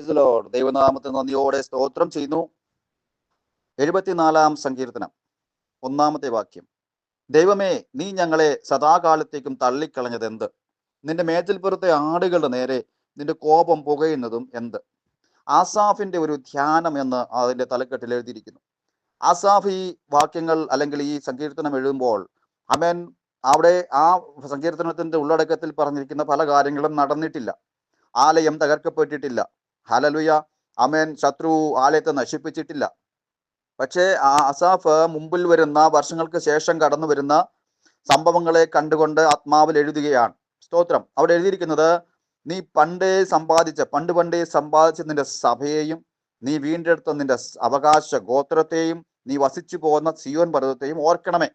ദൈവനാമത്തിന് നന്ദിയോടെ സ്തോത്രം ചെയ്യുന്നു. എഴുപത്തിനാലാം സങ്കീർത്തനം. ഒന്നാമത്തെ വാക്യം. ദൈവമേ നീ ഞങ്ങളെ സദാകാലത്തേക്കും തള്ളിക്കളഞ്ഞത് എന്ത് നിന്റെ മേച്ചിൽപ്പുറത്തെ ആടുകളുടെ നേരെ നിന്റെ കോപം പുകയുന്നതും എന്ത്? ആസാഫിന്റെ ഒരു ധ്യാനം എന്ന് അതിന്റെ തലക്കെട്ടിൽ എഴുതിയിരിക്കുന്നു. ആസാഫ് ഈ വാക്യങ്ങൾ അല്ലെങ്കിൽ ഈ സങ്കീർത്തനം എഴുതുമ്പോൾ അമൻ അവിടെ ആ സങ്കീർത്തനത്തിന്റെ ഉള്ളടക്കത്തിൽ പറഞ്ഞിരിക്കുന്ന പല കാര്യങ്ങളും നടന്നിട്ടില്ല. ആലയം തകർക്കപ്പെട്ടിട്ടില്ല. ഹലലുയ. അമേൻ ശത്രു ആലയത്തെ നശിപ്പിച്ചിട്ടില്ല. പക്ഷേ ആ അസാഫ് മുമ്പിൽ വരുന്ന വർഷങ്ങൾക്ക് ശേഷം കടന്നു വരുന്ന സംഭവങ്ങളെ കണ്ടുകൊണ്ട് ആത്മാവിൽ എഴുതുകയാണ്. സ്തോത്രം. അവിടെ എഴുതിയിരിക്കുന്നത് നീ പണ്ടേ സമ്പാദിച്ച പണ്ട് പണ്ടേ സമ്പാദിച്ച നിന്റെ സഭയെയും നീ വീണ്ടെടുത്ത നിന്റെ അവകാശ ഗോത്രത്തെയും നീ വസിച്ചു പോകുന്ന സിയോൻ പർവതത്തെയും ഓർക്കണമേ.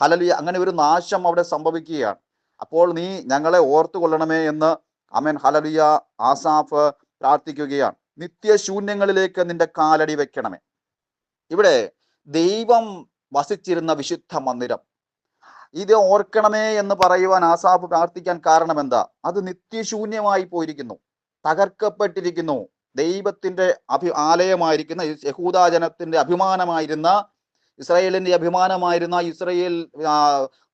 ഹലലി അങ്ങനെ ഒരു നാശം അവിടെ സംഭവിക്കുകയാണ്. അപ്പോൾ നീ ഞങ്ങളെ ഓർത്തു കൊള്ളണമേ എന്ന് അമേൻ ഹലലിയ ആസാഫ് പ്രാർത്ഥിക്കുകയാണ്. നിത്യശൂന്യങ്ങളിലേക്ക് നിന്റെ കാലടി വെക്കണമേ. ഇവിടെ ദൈവം വസിച്ചിരുന്ന വിശുദ്ധ മന്ദിരം. ഇത് ഓർക്കണമേ എന്ന് പറയുവാൻ ആസാഫ് പ്രാർത്ഥിക്കാൻ കാരണം എന്താ? അത് നിത്യശൂന്യമായി പോയിരിക്കുന്നു. തകർക്കപ്പെട്ടിരിക്കുന്നു. ദൈവത്തിന്റെ അഭി ആലയമായിരിക്കുന്ന യഹൂദാജനത്തിന്റെ അഭിമാനമായിരുന്ന ഇസ്രായേലിന്റെ അഭിമാനമായിരുന്ന ഇസ്രായേൽ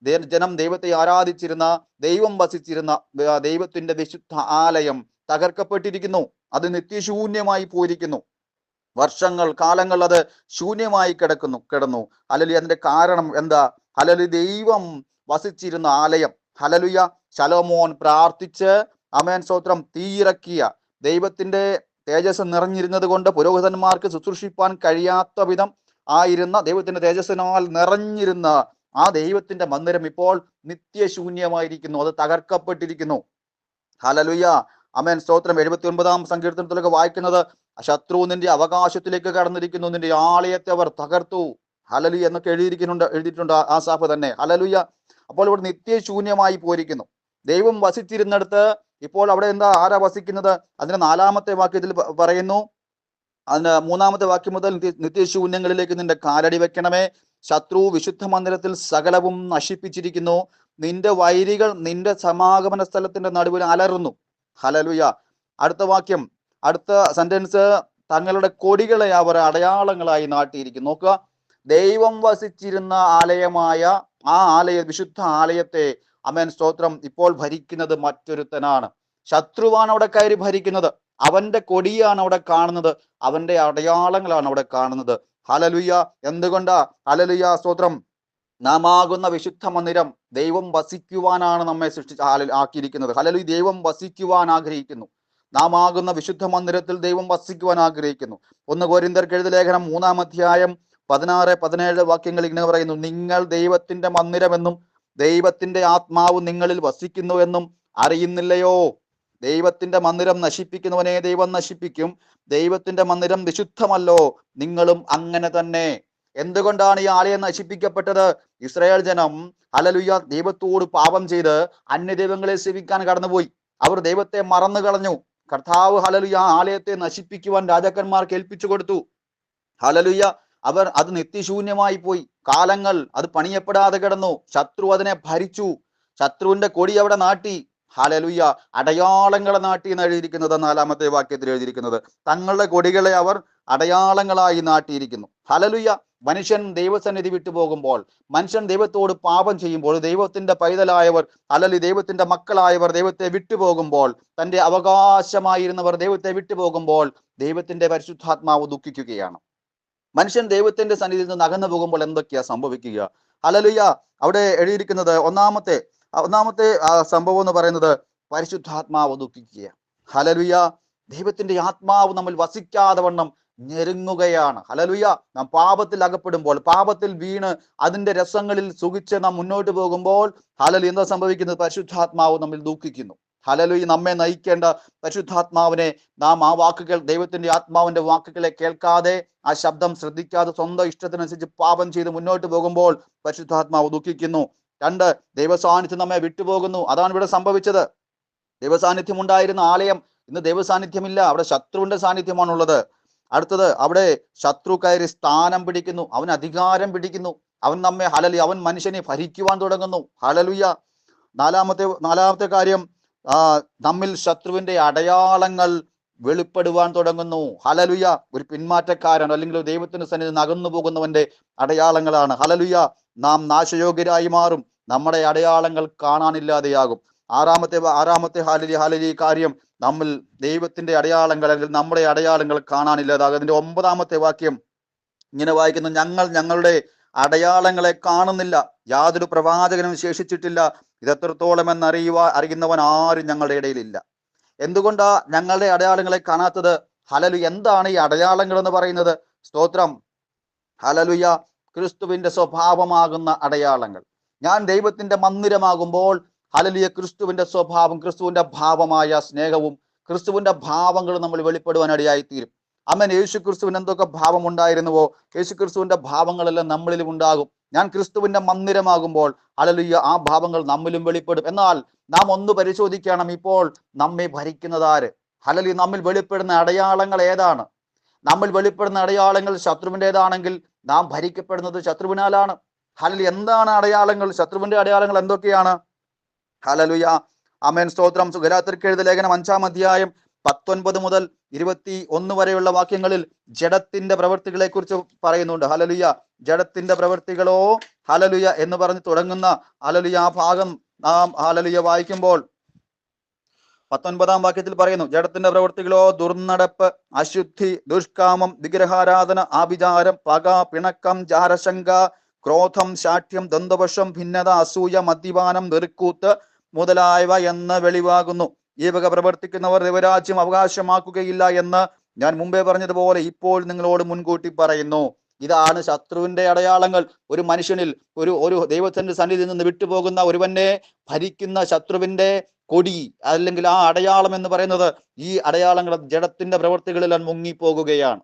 ജനം ദൈവത്തെ ആരാധിച്ചിരുന്ന ദൈവം വസിച്ചിരുന്ന ദൈവത്തിന്റെ വിശുദ്ധ ആലയം തകർക്കപ്പെട്ടിരിക്കുന്നു. അത് നിത്യശൂന്യമായി പോയിരിക്കുന്നു. വർഷങ്ങൾ കാലങ്ങൾ അത് ശൂന്യമായി കിടക്കുന്നു കിടന്നു. അലലി അതിന്റെ കാരണം എന്താ? ഹലലി ദൈവം വസിച്ചിരുന്ന ആലയം. ഹലലുയ ശലോമോൻ പ്രാർത്ഥിച്ച് അമേൻ സ്തോത്രം തീയിറക്കിയ. ദൈവത്തിന്റെ തേജസ് നിറഞ്ഞിരുന്നത് കൊണ്ട് പുരോഹിതന്മാർക്ക് ശുശ്രൂഷിപ്പാൻ കഴിയാത്ത വിധം ആയിരുന്ന ദൈവത്തിന്റെ തേജസ്സിനാൽ നിറഞ്ഞിരുന്ന ആ ദൈവത്തിന്റെ മന്ദിരം ഇപ്പോൾ നിത്യശൂന്യമായിരിക്കുന്നു. അത് തകർക്കപ്പെട്ടിരിക്കുന്നു. ഹലലുയ അമേൻ. സ്തോത്രം. എഴുപത്തി ഒൻപതാം സങ്കീർത്തനത്തിലൊക്കെ വായിക്കുന്നത് ശത്രു നിന്റെ അവകാശത്തിലേക്ക് കടന്നിരിക്കുന്നു നിന്റെ ആലയത്തെ അവർ തകർത്തു. ഹലലു എന്നൊക്കെ എഴുതിയിരിക്കുന്നുണ്ട് എഴുതിയിട്ടുണ്ട് ആ- സാഫ് തന്നെ. ഹലലുയ അപ്പോൾ ഇവിടെ നിത്യശൂന്യമായി പോയിരിക്കുന്നു. ദൈവം വസിച്ചിരുന്നിടത്ത് ഇപ്പോൾ അവിടെ എന്താ ആരാ വസിക്കുന്നത്? അതിന്റെ നാലാമത്തെ വാക്യത്തിൽ പറയുന്നു അതിന് മൂന്നാമത്തെ വാക്യം മുതൽ നിത്യ- നിത്യശൂന്യങ്ങളിലേക്ക് നിന്റെ കാലടി വെക്കണമേ. ശത്രു വിശുദ്ധ മന്ദിരത്തിൽ സകലവും നശിപ്പിച്ചിരിക്കുന്നു. നിന്റെ വൈരികൾ നിന്റെ സമാഗമന സ്ഥലത്തിന്റെ നടുവിൽ അലറുന്നു. ഹലലുയ അടുത്ത വാക്യം അടുത്ത സെന്റൻസ് തങ്ങളുടെ കൊടികളെ അവർ അടയാളങ്ങളായി നാട്ടിയിരിക്കും നോക്കുക. ദൈവം വസിച്ചിരുന്ന ആലയമായ ആ ആലയ വിശുദ്ധ ആലയത്തെ അമേൻ സ്തോത്രം ഇപ്പോൾ ഭരിക്കുന്നത് മറ്റൊരുത്തനാണ്. ശത്രുവാണ് അവിടെ കയറി ഭരിക്കുന്നത്. അവന്റെ കൊടിയാണ് അവിടെ കാണുന്നത്. അവന്റെ അടയാളങ്ങളാണ് അവിടെ കാണുന്നത്. ഹലലുയ എന്തുകൊണ്ടാ? ഹലലുയ സ്തോത്രം. നാം ആകുന്ന വിശുദ്ധ മന്ദിരം ദൈവം വസിക്കുവാനാണ് നമ്മെ സൃഷ്ടിച്ച് ആക്കിയിരിക്കുന്നത്. ഹലലു ദൈവം വസിക്കുവാൻ ആഗ്രഹിക്കുന്നു. നാമാകുന്ന വിശുദ്ധ മന്ദിരത്തിൽ ദൈവം വസിക്കുവാൻ ആഗ്രഹിക്കുന്നു. ഒന്ന് കോരിന്തർക്ക് എഴുത ലേഖനം മൂന്നാം അധ്യായം പതിനാറ് പതിനേഴ് വാക്യങ്ങൾ ഇങ്ങനെ പറയുന്നു. നിങ്ങൾ ദൈവത്തിന്റെ മന്ദിരമെന്നും ദൈവത്തിന്റെ ആത്മാവ് നിങ്ങളിൽ വസിക്കുന്നു എന്നും അറിയുന്നില്ലയോ? ദൈവത്തിന്റെ മന്ദിരം നശിപ്പിക്കുന്നവനെ ദൈവം നശിപ്പിക്കും. ദൈവത്തിന്റെ മന്ദിരം വിശുദ്ധമല്ലോ. നിങ്ങളും അങ്ങനെ തന്നെ. എന്തുകൊണ്ടാണ് ഈ ആലയം നശിപ്പിക്കപ്പെട്ടത്? ഇസ്രായേൽ ജനം ഹലലുയ ദൈവത്തോട് പാപം ചെയ്ത് അന്യദൈവങ്ങളെ സേവിക്കാൻ കടന്നുപോയി. അവർ ദൈവത്തെ മറന്നു കളഞ്ഞു. കർത്താവ് ഹലലുയ ആലയത്തെ നശിപ്പിക്കുവാൻ രാജാക്കന്മാർക്ക് ഏൽപ്പിച്ചു കൊടുത്തു. ഹലലുയ അവർ അത് നിത്യശൂന്യമായി പോയി. കാലങ്ങൾ അത് പണിയപ്പെടാതെ കിടന്നു. ശത്രു അതിനെ ഭരിച്ചു. ശത്രുവിന്റെ കൊടി അവിടെ നാട്ടി. ഹലലുയ അടയാളങ്ങളെ നാട്ടി എന്ന് എഴുതിയിരിക്കുന്നത്. നാലാമത്തെ വാക്യത്തിൽ എഴുതിയിരിക്കുന്നത്. തങ്ങളുടെ കൊടികളെ അവർ അടയാളങ്ങളായി നാട്ടിയിരിക്കുന്നു. ഹലലുയ മനുഷ്യൻ ദൈവസന്നിധി വിട്ടു പോകുമ്പോൾ മനുഷ്യൻ ദൈവത്തോട് പാപം ചെയ്യുമ്പോൾ ദൈവത്തിന്റെ പൈതലായവർ അല്ലെങ്കിൽ ദൈവത്തിന്റെ മക്കളായവർ ദൈവത്തെ വിട്ടുപോകുമ്പോൾ തന്റെ അവകാശമായിരുന്നവർ ദൈവത്തെ വിട്ടുപോകുമ്പോൾ ദൈവത്തിന്റെ പരിശുദ്ധാത്മാവ് ദുഃഖിക്കുകയാണ്. മനുഷ്യൻ ദൈവത്തിന്റെ സന്നിധിയിൽ നിന്ന് അകന്നു പോകുമ്പോൾ എന്തൊക്കെയാ സംഭവിക്കുക? അലലിയ അവിടെ എഴുതിയിരിക്കുന്നത് ഒന്നാമത്തെ ഒന്നാമത്തെ സംഭവം എന്ന് പറയുന്നത് പരിശുദ്ധാത്മാവ് ദുഃഖിക്കുക ഹലലുയ ദൈവത്തിന്റെ ആത്മാവ് നമ്മൾ വസിക്കാതെ വണ്ണം ഞെരുങ്ങുകയാണ്. ഹലലുയ നാം പാപത്തിൽ അകപ്പെടുമ്പോൾ പാപത്തിൽ വീണ് അതിന്റെ രസങ്ങളിൽ സുഖിച്ച് നാം മുന്നോട്ട് പോകുമ്പോൾ ഹലലു എന്താ സംഭവിക്കുന്നത്? പരിശുദ്ധാത്മാവ് നമ്മിൽ ദുഃഖിക്കുന്നു. ഹലലുയി നമ്മെ നയിക്കേണ്ട പരിശുദ്ധാത്മാവിനെ നാം ആ വാക്കുകൾ ദൈവത്തിന്റെ ആത്മാവിന്റെ വാക്കുകളെ കേൾക്കാതെ ആ ശബ്ദം ശ്രദ്ധിക്കാതെ സ്വന്തം ഇഷ്ടത്തിനനുസരിച്ച് പാപം ചെയ്ത് മുന്നോട്ട് പോകുമ്പോൾ പരിശുദ്ധാത്മാവ് ദുഃഖിക്കുന്നു. രണ്ട് ദൈവസാന്നിധ്യം നമ്മെ വിട്ടുപോകുന്നു. അതാണ് ഇവിടെ സംഭവിച്ചത്. ദൈവസാന്നിധ്യം ഉണ്ടായിരുന്ന ആലയം. ഇന്ന് ദൈവസാന്നിധ്യമില്ല. അവിടെ ശത്രുവിന്റെ സാന്നിധ്യമാണുള്ളത്. അടുത്തത് അവിടെ ശത്രു കയറി സ്ഥാനം പിടിക്കുന്നു അവൻ അധികാരം പിടിക്കുന്നു അവൻ നമ്മെ ഹലലി അവൻ മനുഷ്യനെ ഭരിക്കുവാൻ തുടങ്ങുന്നു. ഹലലുയ. നാലാമത്തെ നാലാമത്തെ കാര്യം നമ്മിൽ ശത്രുവിന്റെ അടയാളങ്ങൾ വെളിപ്പെടുവാൻ തുടങ്ങുന്നു. ഹലലുയ. ഒരു പിന്മാറ്റക്കാരൻ അല്ലെങ്കിൽ ദൈവത്തിന് സന്നിധി നകന്നു പോകുന്നവന്റെ അടയാളങ്ങളാണ്. ഹലലുയ. നാം നാശയോഗ്യരായി മാറും. നമ്മുടെ അടയാളങ്ങൾ കാണാനില്ലാതെയാകും. ആറാമത്തെ ആറാമത്തെ ഹാലലി ഹാലലി കാര്യം നമ്മൾ ദൈവത്തിന്റെ അടയാളങ്ങൾ അല്ലെങ്കിൽ നമ്മുടെ അടയാളങ്ങൾ കാണാനില്ലാതാകും. അതിന്റെ ഒമ്പതാമത്തെ വാക്യം ഇങ്ങനെ വായിക്കുന്നു ഞങ്ങൾ ഞങ്ങളുടെ അടയാളങ്ങളെ കാണുന്നില്ല യാതൊരു പ്രവാചകനും ശേഷിച്ചിട്ടില്ല ഇത് എത്രത്തോളം എന്നറിയുവാ അറിയുന്നവൻ ആരും ഞങ്ങളുടെ ഇടയിലില്ല. എന്തുകൊണ്ടാ ഞങ്ങളുടെ അടയാളങ്ങളെ കാണാത്തത്? ഹലലു എന്താണ് ഈ അടയാളങ്ങൾ എന്ന് പറയുന്നത്? സ്തോത്രം. ഹലലുയ ക്രിസ്തുവിന്റെ സ്വഭാവമാകുന്ന അടയാളങ്ങൾ. ഞാൻ ദൈവത്തിന്റെ മന്ദിരമാകുമ്പോൾ ഹലലുയ ക്രിസ്തുവിന്റെ സ്വഭാവം ക്രിസ്തുവിന്റെ ഭാവമായ സ്നേഹവും ക്രിസ്തുവിന്റെ ഭാവങ്ങൾ നമ്മൾ വെളിപ്പെടുവാൻ ഇടയായി തീരും അമ്മൻ യേശു ക്രിസ്തുവിന് എന്തൊക്കെ ഭാവം ഉണ്ടായിരുന്നുവോ യേശു ക്രിസ്തുവിന്റെ ഭാവങ്ങളെല്ലാം നമ്മളിലും ഉണ്ടാകും. ഞാൻ ക്രിസ്തുവിന്റെ മന്ദിരമാകുമ്പോൾ അലലിയ ആ ഭാവങ്ങൾ നമ്മിലും വെളിപ്പെടും. എന്നാൽ നാം ഒന്ന് പരിശോധിക്കണം ഇപ്പോൾ നമ്മെ ഭരിക്കുന്നതാര് അലലി നമ്മിൽ വെളിപ്പെടുന്ന അടയാളങ്ങൾ ഏതാണ്? നമ്മൾ വെളിപ്പെടുന്ന അടയാളങ്ങൾ ശത്രുവിന്റെതാണെങ്കിൽ നാം ഭരിക്കപ്പെടുന്നത് ശത്രുവിനാലാണ്. ഹലലി എന്താണ് അടയാളങ്ങൾ? ശത്രുവിന്റെ അടയാളങ്ങൾ എന്തൊക്കെയാണ്? ഹലലുയ. അമേൻ സ്തോത്രം. സുഗരാത്തിർക്ക് എഴുത ലേഖനം അഞ്ചാം അധ്യായം പത്തൊൻപത് മുതൽ ഇരുപത്തി ഒന്ന് വരെയുള്ള വാക്യങ്ങളിൽ ജഡത്തിന്റെ പ്രവൃത്തികളെ കുറിച്ച് പറയുന്നുണ്ട്. ഹലലുയ. ജഡത്തിന്റെ പ്രവൃത്തികളോ ഹലലുയ എന്ന് പറഞ്ഞ് തുടങ്ങുന്ന ഹലലുയ. ആ ഭാഗം നാം ഹലലുയ വായിക്കുമ്പോൾ പത്തൊൻപതാം വാക്യത്തിൽ പറയുന്നു ജഡത്തിന്റെ പ്രവൃത്തികളോ ദുർനടപ്പ് അശുദ്ധി ദുഷ്കാമം വിഗ്രഹാരാധന ആഭിചാരം പക പിണക്കം ജാരശങ്ക ക്രോധം ശാഠ്യം ദന്തവശം ഭിന്നത അസൂയ മദ്യപാനം വെറുക്കൂത്ത് മുതലായവ എന്ന് വെളിവാകുന്നു. ഈ വക പ്രവർത്തിക്കുന്നവർ ദൈവരാജ്യം അവകാശമാക്കുകയില്ല എന്ന് ഞാൻ മുമ്പേ പറഞ്ഞതുപോലെ ഇപ്പോൾ നിങ്ങളോട് മുൻകൂട്ടി പറയുന്നു. ഇതാണ് ശത്രുവിന്റെ അടയാളങ്ങൾ. ഒരു മനുഷ്യനിൽ ഒരു ഒരു ദൈവത്തിന്റെ സന്നിധിയിൽ നിന്ന് വിട്ടുപോകുന്ന ഒരുവനെ ഭരിക്കുന്ന ശത്രുവിന്റെ കൊടി അല്ലെങ്കിൽ ആ അടയാളം എന്ന് പറയുന്നത് ഈ അടയാളങ്ങൾ ജഡത്തിന്റെ പ്രവൃത്തികളിൽ മുങ്ങിപ്പോകുകയാണ്.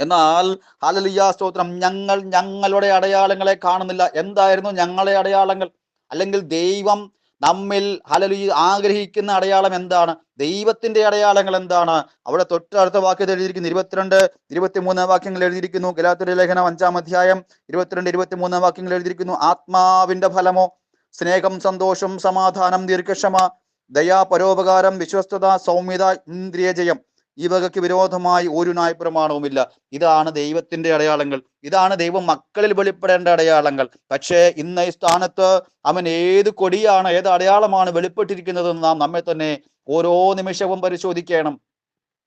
എന്നാൽ ഹാലലിയ സ്തോത്രം. ഞങ്ങൾ ഞങ്ങളുടെ അടയാളങ്ങളെ കാണുന്നില്ല. എന്തായിരുന്നു ഞങ്ങളെ അടയാളങ്ങൾ? അല്ലെങ്കിൽ ദൈവം നമ്മിൽ ഹലലി ആഗ്രഹിക്കുന്ന അടയാളം എന്താണ്? ദൈവത്തിന്റെ അടയാളങ്ങൾ എന്താണ്? അവിടെ തൊട്ടടുത്ത വാക്യത്തിൽ എഴുതിയിരിക്കുന്നു. ഇരുപത്തിരണ്ട് ഇരുപത്തിമൂന്ന് വാക്യങ്ങൾ എഴുതിയിരിക്കുന്നു. ഗലാത്തിന്റെ ലേഖനം അഞ്ചാം അധ്യായം ഇരുപത്തിരണ്ട് ഇരുപത്തിമൂന്ന് വാക്യങ്ങൾ എഴുതിയിരിക്കുന്നു. ആത്മാവിന്റെ ഫലമോ? സ്നേഹം സന്തോഷം സമാധാനം ദീർഘക്ഷമ ദയാ പരോപകാരം വിശ്വസ്തത സൗമ്യത ഇന്ദ്രിയജയം. ഈ വകയ്ക്ക് വിരോധമായി ഒരു ന്യായപ്രമാണവുമില്ല. ഇതാണ് ദൈവത്തിന്റെ അടയാളങ്ങൾ. ഇതാണ് ദൈവം മക്കളിൽ വെളിപ്പെടേണ്ട അടയാളങ്ങൾ. പക്ഷേ ഇന്ന് ഈ സ്ഥാനത്ത് അവൻ ഏത് കൊടിയാണ് ഏത് അടയാളമാണ് വെളിപ്പെട്ടിരിക്കുന്നതെന്ന് നാം നമ്മെ തന്നെ ഓരോ നിമിഷവും പരിശോധിക്കണം.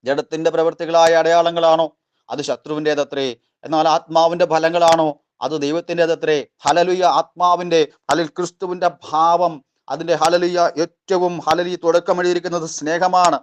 ജഡത്തിന്റെ പ്രവൃത്തികളായ അടയാളങ്ങളാണോ? അത് ശത്രുവിന്റെതത്രേ. എന്നാൽ ആത്മാവിന്റെ ഫലങ്ങളാണോ? അത് ദൈവത്തിന്റെതത്രേ. ഹലലുയ ആത്മാവിന്റെ ഹലിൽ ക്രിസ്തുവിന്റെ ഭാവം. അതിന്റെ ഹലലിയ ഏറ്റവും ഹലലി തുടക്കം എഴുതിയിരിക്കുന്നത് സ്നേഹമാണ്.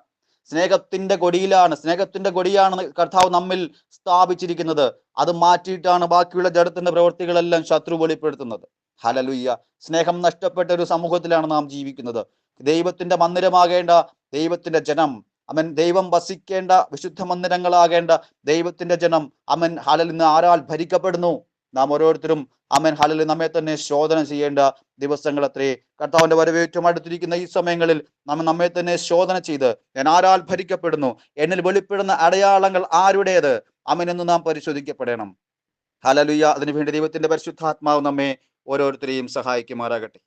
സ്നേഹത്തിന്റെ കൊടിയിലാണ് സ്നേഹത്തിന്റെ കൊടിയാണ് കർത്താവ് നമ്മിൽ സ്ഥാപിച്ചിരിക്കുന്നത്. അത് മാറ്റിയിട്ടാണ് ബാക്കിയുള്ള ജഡത്തിന്റെ പ്രവൃത്തികളെല്ലാം ശത്രു വെളിപ്പെടുത്തുന്നത്. ഹലലുയ്യ സ്നേഹം നഷ്ടപ്പെട്ട ഒരു സമൂഹത്തിലാണ് നാം ജീവിക്കുന്നത്. ദൈവത്തിന്റെ മന്ദിരമാകേണ്ട ദൈവത്തിന്റെ ജനം. അവൻ ദൈവം വസിക്കേണ്ട വിശുദ്ധ മന്ദിരങ്ങളാകേണ്ട ദൈവത്തിന്റെ ജനം. അവൻ ഹലൽ നിന്ന് ആരാൽ ഭരിക്കപ്പെടുന്നു? നാം ഓരോരുത്തരും അമൻ ഹലൽ നമ്മെ തന്നെ ശോധന ചെയ്യേണ്ട ദിവസങ്ങൾ അത്രേ. കർത്താവിന്റെ വരവേറ്റം അടുത്തിരിക്കുന്ന ഈ സമയങ്ങളിൽ നാം നമ്മെ തന്നെ ശോധന ചെയ്ത് ഞാൻ ആരാൽ ഭരിക്കപ്പെടുന്നു? എന്നിൽ വെളിപ്പെടുന്ന അടയാളങ്ങൾ ആരുടേത്? എന്ന് നാം പരിശോധിക്കപ്പെടണം. ഹലലുയ അതിനുവേണ്ടി ദൈവത്തിന്റെ പരിശുദ്ധാത്മാവ് നമ്മെ ഓരോരുത്തരെയും സഹായിക്കുമാറാകട്ടെ.